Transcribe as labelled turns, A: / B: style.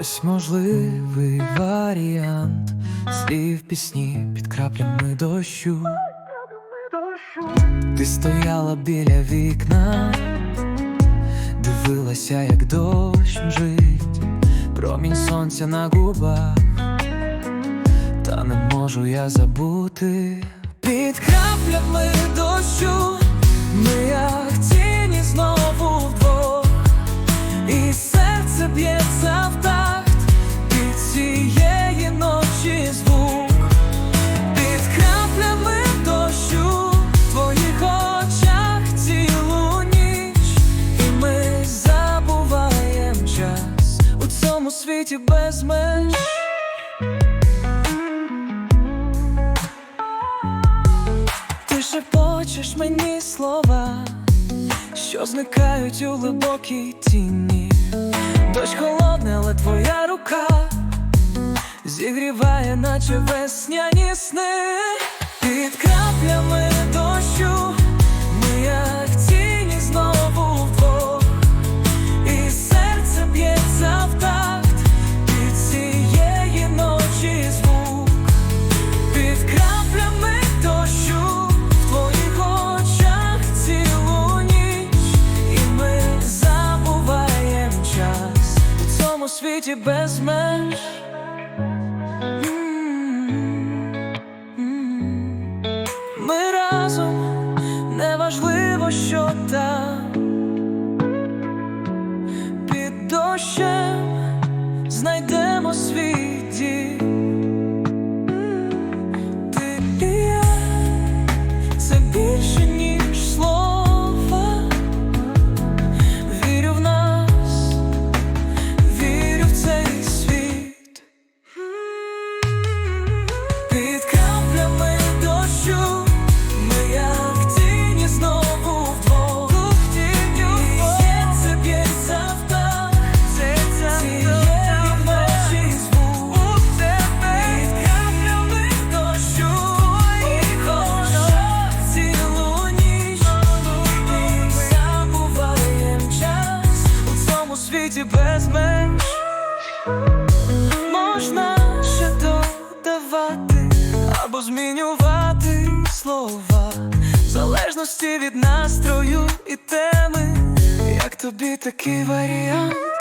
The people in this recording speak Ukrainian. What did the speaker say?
A: Ось можливий варіант. Слів пісні під краплями дощу. Ти стояла біля вікна, дивилася, як дощ мжить, промінь сонця на губах, та не можу я забути. Під краплями дощу світі без меж. Ти шепочеш мені слова, що зникають у глибокій тіні. Дощ холодна, але твоя рука зігріває, наче весняні сни світі без меж. Ми разом, неважливо, що там. Під дощем світі без меж. Можна ще додавати або змінювати слова в залежності від настрою і теми, як тобі такий варіант.